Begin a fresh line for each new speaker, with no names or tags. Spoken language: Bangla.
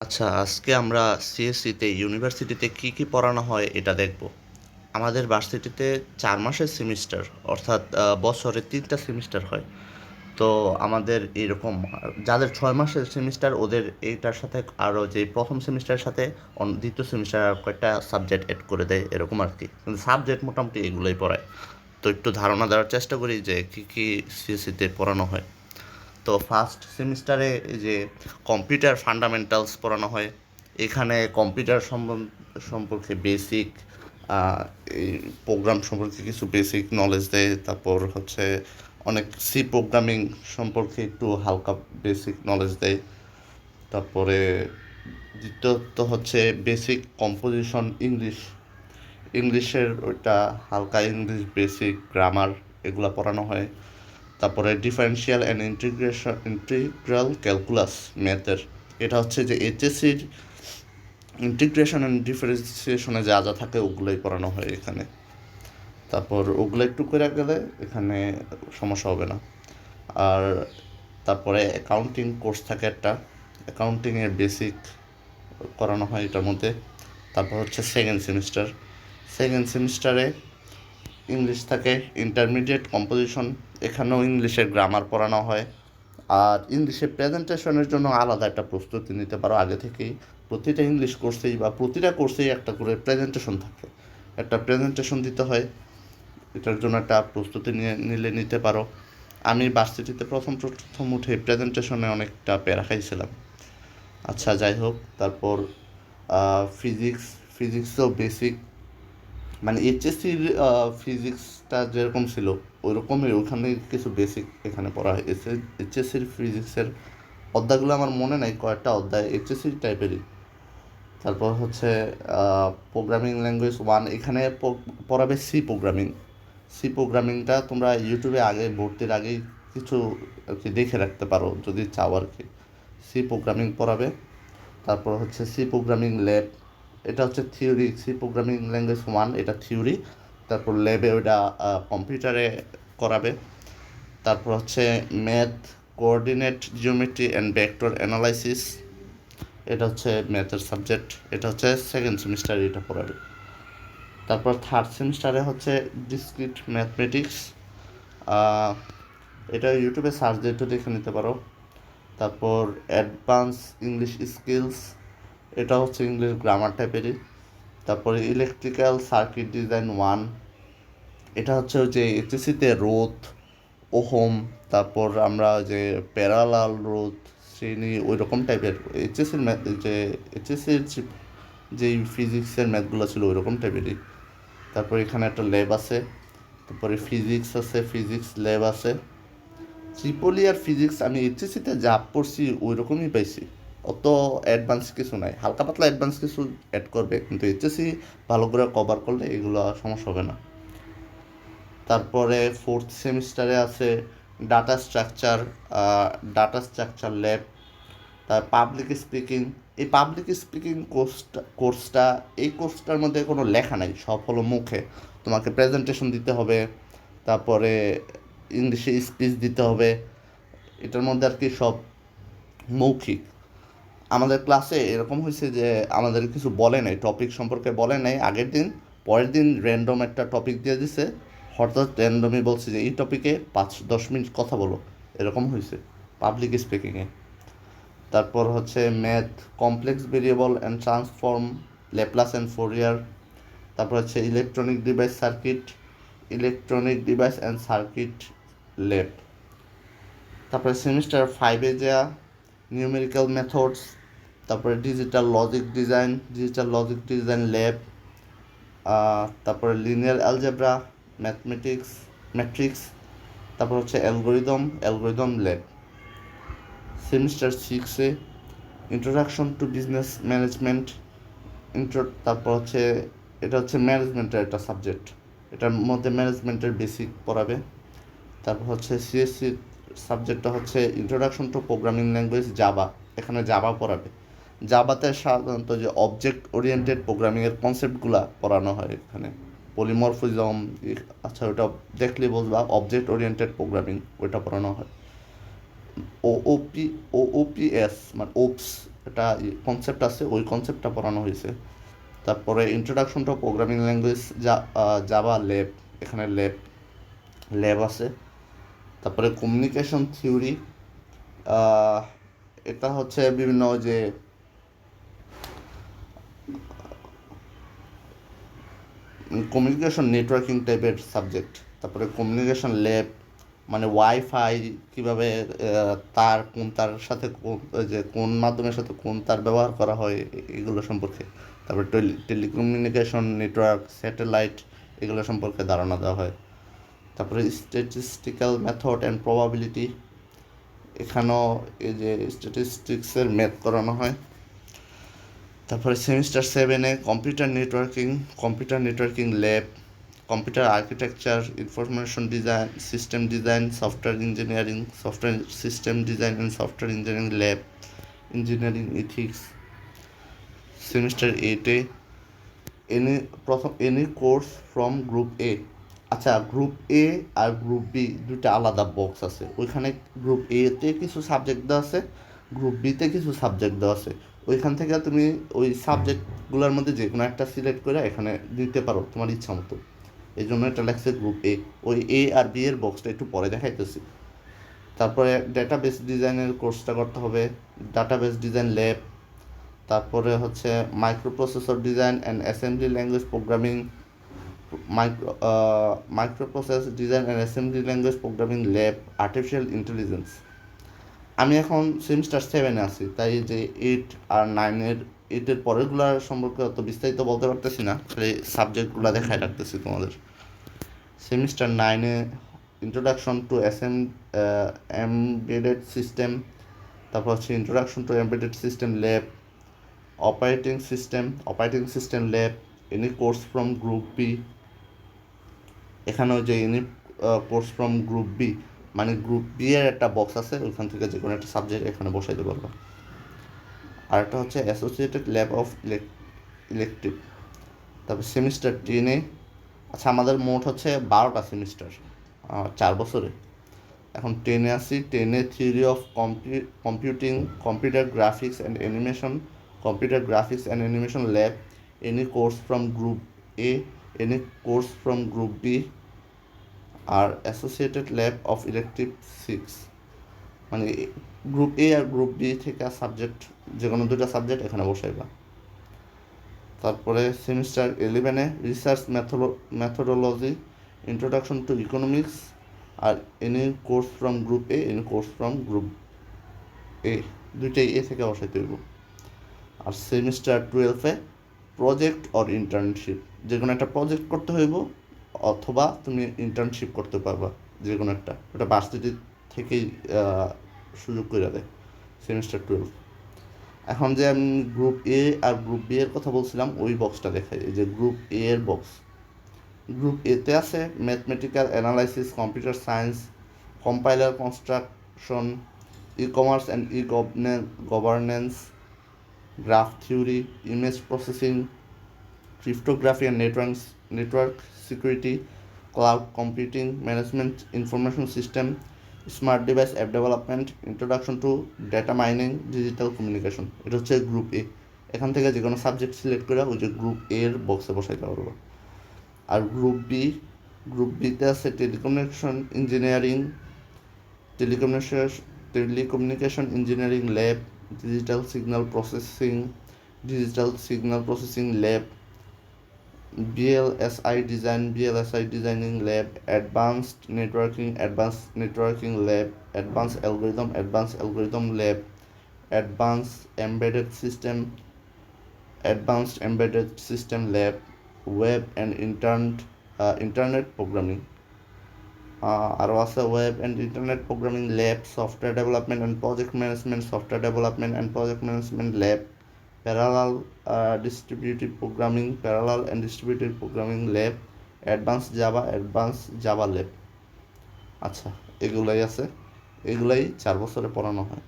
আচ্ছা আজকে আমরা সিএসসিতে ইউনিভার্সিটিতে কি কি পড়ানো হয় এটা দেখব। আমাদের ভার্সিটিতে চার মাসের সেমিস্টার, অর্থাৎ বছরে তিনটা সেমিস্টার হয়। তো আমাদের এরকম, যাদের ছয় মাসের সেমিস্টার, ওদের এইটার সাথে আরও যে প্রথম সেমিস্টারের সাথে দ্বিতীয় সেমিস্টার আর কয়েকটা সাবজেক্ট অ্যাড করে দেয়, এরকম আর কি। কিন্তু সাবজেক্ট মোটামুটি এগুলোই পড়ায়। তো একটু ধারণা দেওয়ার চেষ্টা করি যে কী কী সিএসসিতে পড়ানো হয়। তো ফার্স্ট সেমিস্টারে যে কম্পিউটার ফান্ডামেন্টালস পড়ানো হয়, এখানে কম্পিউটার সম্পর্কে বেসিক এই প্রোগ্রাম সম্পর্কে কিছু বেসিক নলেজ দেয়, তারপর হচ্ছে অনেক সি প্রোগ্রামিং সম্পর্কে একটু হালকা বেসিক নলেজ দেয়, তারপরে দ্বিতীয়ত হচ্ছে বেসিক কম্পোজিশন ইংলিশ ইংলিশের ওইটা হালকা ইংলিশ বেসিক গ্রামার এগুলো পড়ানো হয়। তারপরে differential and integration integral calculus ম্যাথের এটা হচ্ছে যে এইচএসসির ইন্টিগ্রেশন অ্যান্ড ডিফারেন্সিয়েশনে যা যা থাকে ওগুলোই পড়ানো হয় এখানে। তারপর ওগুলো একটু করে গেলে এখানে সমস্যা হবে না। আর তারপরে অ্যাকাউন্টিং কোর্স থাকে একটা। অ্যাকাউন্টিংয়ের বেসিক করানো হয় এটার মধ্যে। তারপর হচ্ছে সেকেন্ড সেমিস্টার সেকেন্ড সেমিস্টারে ইংলিশ থাকে। ইন্টারমিডিয়েট কম্পোজিশন এখানেও ইংলিশের গ্রামার পড়ানো হয়। আর ইংলিশে প্রেজেন্টেশনের জন্য আলাদা একটা প্রস্তুতি নিতে পারো আগে থেকেই। প্রতিটা ইংলিশ কোর্সেই বা প্রতিটা কোর্সেই একটা করে প্রেজেন্টেশন থাকে। একটা প্রেজেন্টেশন দিতে হয়। এটার জন্য একটা প্রস্তুতি নিয়ে নিলে নিতে পারো। আমি ভার্সিটিতে প্রথম প্রথম উঠে প্রেজেন্টেশনে অনেকটা প্যারা খাইছিলাম। আচ্ছা যাই হোক, তারপর ফিজিক্স ফিজিক্সও বেসিক মানে এইচএসসির ফিজিক্সটা যেরকম ছিল ওইরকমই ওখানে কিছু বেসিক এখানে পড়া হয়। এইচএসসির ফিজিক্সের অধ্যায়গুলো আমার মনে নাই, কয়েকটা অধ্যায় এইচএসসি টাইপেরই তারপর হচ্ছে প্রোগ্রামিং ল্যাঙ্গুয়েজ ওয়ান এখানে পড়াবে সি প্রোগ্রামিং সি প্রোগ্রামিংটা তোমরা ইউটিউবে আগে ভর্তির আগেই কিছু আর কি দেখে রাখতে পারো, যদি চাও আর কি। সি প্রোগ্রামিং পড়াবে, তারপর হচ্ছে সি প্রোগ্রামিং ল্যাব এটা হচ্ছে theory C programming language one, এটা থিওরি। তারপর ল্যাবে ওটা কম্পিউটারে করাবে। তারপর হচ্ছে math, coordinate, geometry and vector analysis. এটা হচ্ছে ম্যাথের সাবজেক্ট। এটা হচ্ছে সেকেন্ড সেমিস্টারে, এটা পড়াবে। তারপর থার্ড সেমিস্টারে হচ্ছে ডিসক্রিট ম্যাথমেটিক্স। এটা ইউটিউবে সার্চ দিয়ে একটু দেখে নিতে পারো। তারপর অ্যাডভান্স ইংলিশ স্কিলস। এটা হচ্ছে ইংলিশ গ্রামার টাইপেরই তারপরে ইলেকট্রিক্যাল সার্কিট ডিজাইন ওয়ান এটা হচ্ছে ওই যে এইচএসিতে রোধ, ওহম, তারপর আমরা যে প্যারালাল রোধ, শ্রেণি ওই রকম টাইপের এইচএসির ম্যাথ যে এইচএসির যেই ফিজিক্সের ম্যাথগুলো ছিল ওই রকম টাইপেরই তারপর এখানে একটা ল্যাব আছে, তারপরে ফিজিক্স আছে ফিজিক্স ল্যাব আছে। ট্রিপলি আর ফিজিক্স আমি এইচএসিতে যা পড়ছি ওই রকমই পাইছি। অত অ্যাডভান্স কিছু নাই। হালকা পাতলা অ্যাডভান্স কিছু অ্যাড করবে, কিন্তু এইচএসি ভালো করে কভার করলে এগুলো সমস্যা হবে না। তারপরে ফোর্থ সেমিস্টারে আছে data structure data structure lab তার পাবলিক স্পিকিং এই পাবলিক স্পিকিং কোর্সটা কোর্সটা এই কোর্সটার মধ্যে কোনো লেখা নাই, সব হলো মুখে। তোমাকে প্রেজেন্টেশন দিতে হবে, তারপরে ইংলিশে স্পিচ দিতে হবে। এটার মধ্যে আর কি সব মৌখিক। আমাদের ক্লাসে এরকম হয়েছে যে আমাদের কিছু বলে নাই টপিক সম্পর্কে বলে নাই। আগের দিন, পরের দিন র্যান্ডম একটা টপিক দিয়ে দিছে। হঠাৎ র্যান্ডমই বলছে যে, এই টপিকে পাঁচ, দশ মিনিট কথা বলো। এরকম হয়েছে পাবলিক স্পিকিংয়ে তারপর হচ্ছে math complex variable and transform Laplace and Fourier তারপর হচ্ছে electronic device circuit electronic device and circuit lab তারপরে সেমিস্টার ফাইভে যা নিউমেরিক্যাল মেথডস তারপরে digital logic design digital logic design lab তারপরে লিনিয়ার অ্যালজেব্রা ম্যাথমেটিক্স ম্যাট্রিক্স তারপর হচ্ছে অ্যালগোরিদম অ্যালগোরিদম ল্যাব সেমিস্টার সিক্সে introduction to business management intro তারপর হচ্ছে, এটা হচ্ছে ম্যানেজমেন্টের একটা সাবজেক্ট এটার মধ্যে ম্যানেজমেন্টের বেসিক পড়াবে। তারপর হচ্ছে সিএসসি সাবজেক্টটা হচ্ছে introduction to programming language Java এখানে জাবা পড়াবে। জাবাতে সাধারণত যে অবজেক্ট ওরিয়েন্টেড প্রোগ্রামিংয়ের কনসেপ্টগুলা পড়ানো হয় এখানে। পলিমরফিজম আচ্ছা ওটা দেখলে বুঝবা অবজেক্ট ওরিয়েন্টেড প্রোগ্রামিং ওইটা পড়ানো হয়। ও ওপি ও ওপিএস মানে ওপস একটা কনসেপ্ট আছে, ওই কনসেপ্টটা পড়ানো হয়েছে। তারপরে ইন্ট্রোডাকশন টু প্রোগ্রামিং ল্যাঙ্গুয়েজ যা জাভা ল্যাব এখানে ল্যাব ল্যাব আছে। তারপরে কমিউনিকেশন থিওরি এটা হচ্ছে বিভিন্ন যে কমিউনিকেশন নেটওয়ার্কিং টাইপের সাবজেক্ট তারপরে কমিউনিকেশন ল্যাব মানে ওয়াইফাই কীভাবে তার কোন তার সাথে যে কোন মাধ্যমের সাথে কোন তার ব্যবহার করা হয়, এগুলো সম্পর্কে, তারপরে টেলিকমিউনিকেশন নেটওয়ার্ক স্যাটেলাইট এগুলো সম্পর্কে ধারণা দেওয়া হয়। তারপরে স্ট্যাটিস্টিক্যাল মেথড অ্যান্ড প্রবাবিলিটি এখানেও এই যে স্ট্যাটিস্টিক্সের ম্যাথ করানো হয়। তারপরে সেমিস্টার সেভেনে computer networking computer networking lab computer architecture information design system design software engineering software system design and software engineering lab engineering ethics semester এইটে এনি প্রথম any course from group A আচ্ছা গ্রুপ এ আর গ্রুপ বি দুইটা আলাদা বক্স আছে। ওইখানে গ্রুপ এ তে কিছু সাবজেক্ট দেওয়া আছে গ্রুপ বিতে কিছু সাবজেক্ট দেওয়া আছে। ওইখান থেকে তুমি ওই সাবজেক্টগুলোর মধ্যে যে কোনো একটা সিলেক্ট করে এখানে দিতে পারো, তোমার ইচ্ছা মতো। এই জন্য এটা লেখছে গ্রুপ এ ওই এ আর বি এর বক্সটা একটু পরে দেখাইতেছি। তারপরে ডাটাবেস ডিজাইনের কোর্সটা করতে হবে। ডাটাবেস ডিজাইন ল্যাব তারপরে হচ্ছে microprocessor design and assembly language programming micro micro process design and assembly language programming lab artificial intelligence আমি এখন সেমিস্টার সেভেনে আছি, তাই যে এইট আর নাইনের এইটের পরেরগুলার সম্পর্কে অত বিস্তারিত বলতে পারতেছি না, খালি সাবজেক্টগুলো দেখায় রাখতেছি তোমাদের। সেমিস্টার নাইনে ইন্ট্রোডাকশন টু অ্যাসেম এমবেডেড সিস্টেম তারপর হচ্ছে introduction to embedded system lab operating system operating system lab any course from group B এখানেও যে any course from group B মানে গ্রুপ বি এর একটা বক্স আছে, ওইখান থেকে যে কোনো একটা সাবজেক্ট এখানে বসাইতে পারবে আর একটা হচ্ছে অ্যাসোসিয়েটেড ল্যাব অফ ইলেকট্রিক তারপর সেমিস্টার টেনে আচ্ছা আমাদের মোট হচ্ছে বারোটা সেমিস্টার চার বছরে। এখন টেনে আসি টেনে theory of computing computer graphics and animation computer graphics and animation lab any course from group A any course from group B R associated lab of electric six মানে গ্রুপ এ আর গ্রুপ বি থেকে সাবজেক্ট যে কোনো দুটো সাবজেক্ট এখানে বসাইবা। তারপরে সেমিস্টার ইলেভেনে research methodology introduction to economics R any course from group A any course from group A দুইটাই এ থেকে বসাইতে হইব। আর সেমিস্টার টুয়েলভে প্রজেক্ট অর ইন্টার্নশিপ যে কোনো একটা প্রজেক্ট করতে হইব। অথবা তুমি ইন্টার্নশিপ করতে পারবা যে কোনো একটা। ওটা ভার্সিটি থেকেই সুযোগ করে দেয় সেমিস্টার টুয়েলভ এখন যে আমি গ্রুপ এ আর গ্রুপ বি এর কথা বলছিলাম ওই বক্সটা দেখাই। এই যে গ্রুপ এ এর বক্স গ্রুপ এতে আছে mathematical analysis computer science compiler construction e commerce and e governance graph theory image processing cryptography and networks, network security cloud computing management information system smart device app development introduction to data mining digital communication এটা হচ্ছে গ্রুপ এ এখান থেকে যে কোনো সাবজেক্ট সিলেক্ট করে ওই যে গ্রুপ এ এর বক্সে বসাইতে পারব। আর গ্রুপ বি গ্রুপ বিতে আছে telecommunication engineering telecommunication telecommunication engineering lab digital signal processing digital signal processing lab BLSI design, BLSI designing lab, advanced networking, advanced networking lab, advanced algorithm, advanced algorithm lab, advanced embedded system, advanced embedded system lab, web and internet, uh, internet programming. Uh, আরও আছে web and internet programming lab software development and project management software development and project management lab Uh, distributed programming parallel and distributed programming lab advanced java advanced java lab আচ্ছা এগুলাই আছে এগুলাই চার বছরে পড়ানো হয়